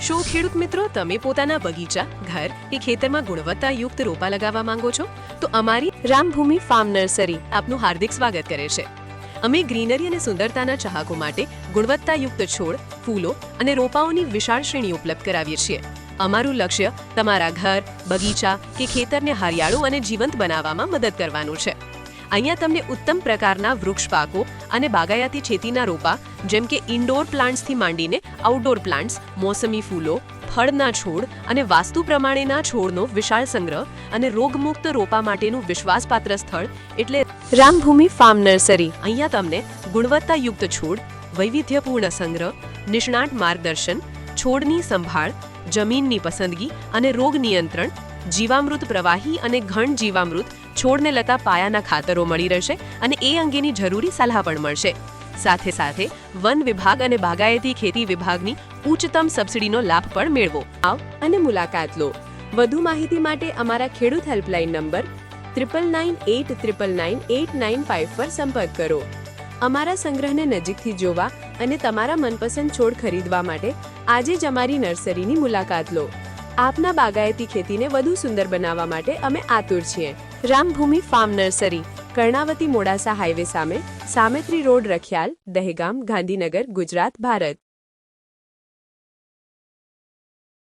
શું ખેડૂત મિત્રો, તમે પોતાના બગીચા, ઘર કે ખેતરમાં ગુણવત્તાયુક્ત રોપા લગાવવા માંગો છો? તો અમારી રામભૂમિ ફાર્મ નર્સરી આપનું હાર્દિક સ્વાગત કરે છે. અમે ગ્રીનરી અને સુંદરતાના ચાહકો માટે ગુણવત્તાયુક્ત છોડ, ફૂલો અને રોપાઓની વિશાળ શ્રેણી ઉપલબ્ધ કરાવીએ છીએ. અમારું લક્ષ્ય તમારા ઘર, બગીચા કે ખેતરને હરિયાળું અને જીવંત બનાવવામાં મદદ કરવાનું છે. અહીંયા તમને ઉત્તમ પ્રકારના વૃક્ષ પાકો અને બાગાયતી ખેતીના રોપા, જેમ કે ઇન્ડોર પ્લાન્ટ્સથી માંડીને આઉટડોર પ્લાન્ટ્સ મોસમી ફૂલો, ફળના છોડ અને વાસ્તુ પ્રમાણેના છોડનો વિશાળ સંગ્રહ અને રોગમુક્ત રોપા માટેનું વિશ્વાસપાત્ર સ્થળ એટલે રામભૂમિ ફાર્મ નર્સરી અહીંયા તમને ગુણવત્તાયુક્ત છોડ, વૈવિધ્યપૂર્ણ સંગ્રહ, નિષ્ણાત માર્ગદર્શન, છોડની સંભાળ, જમીનની પસંદગી અને રોગ નિયંત્રણ, જીવામૃત પ્રવાહી અને ઘણ જીવામૃત છોડને લતા પાયાના ખાતરો મળી રહેશે અને એ અંગેની જરૂરી સલાહ પણ મળશે. સાથે સાથે, વન વિભાગ અને બાગાયતી ખેતી વિભાગની ઉચ્ચતમ સબસિડીનો લાભ પણ મેળવો. આવ અને મુલાકાત લો. વધુ માહિતી માટે અમારા ખેડૂત helpline number triple nine eight triple nine eight nine five પર સંપર્ક કરો. અમારા સંગ્રહને નજીકથી જોવા અને તમારા મનપસંદ છોડ ખરીદવા માટે આજે જ અમારી નર્સરીની મુલાકાત લો. આપના બાગાયતી ખેતીને વધુ સુંદર બનાવવા માટે અમે આતુર છીએ. Rambhoomi farm nursery, Karnavati Modasa highway સામે, સામેત્રી રોડ રખિયાલ, દહેગામ, ગાંધીનગર, ગુજરાત, ભારત.